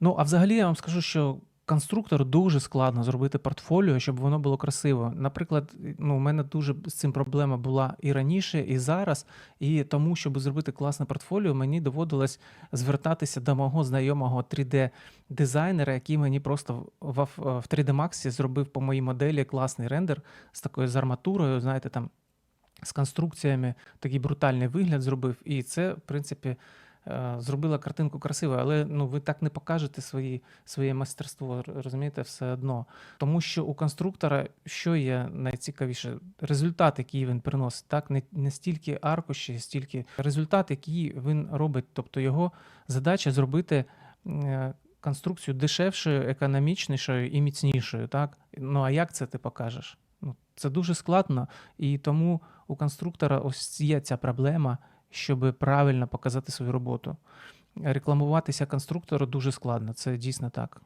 Ну, а взагалі я вам скажу, що конструктору дуже складно зробити портфоліо, щоб воно було красиво. Наприклад, ну, у мене дуже з цим проблема була і раніше, і зараз. І тому, щоб зробити класне портфоліо, мені доводилось звертатися до мого знайомого 3D-дизайнера, який мені просто в, в 3D Max зробив по моїй моделі класний рендер з такою з арматурою, знаєте, там з конструкціями, такий брутальний вигляд зробив. І це, в принципі, е, зробило картинку красивою, але ну, ви так не покажете свої, своє майстерство, розумієте, все одно. Тому що у конструктора що є найцікавіше? Результат, який він приносить, так? Не, не стільки аркуші, стільки результат, який він робить. Тобто його задача зробити. е, Конструкцію дешевшою, економічнішою і міцнішою, так? Ну а як це ти покажеш? Ну, це дуже складно, і тому у конструктора ось є ця проблема, щоб правильно показати свою роботу. Рекламуватися конструктору дуже складно, це дійсно так.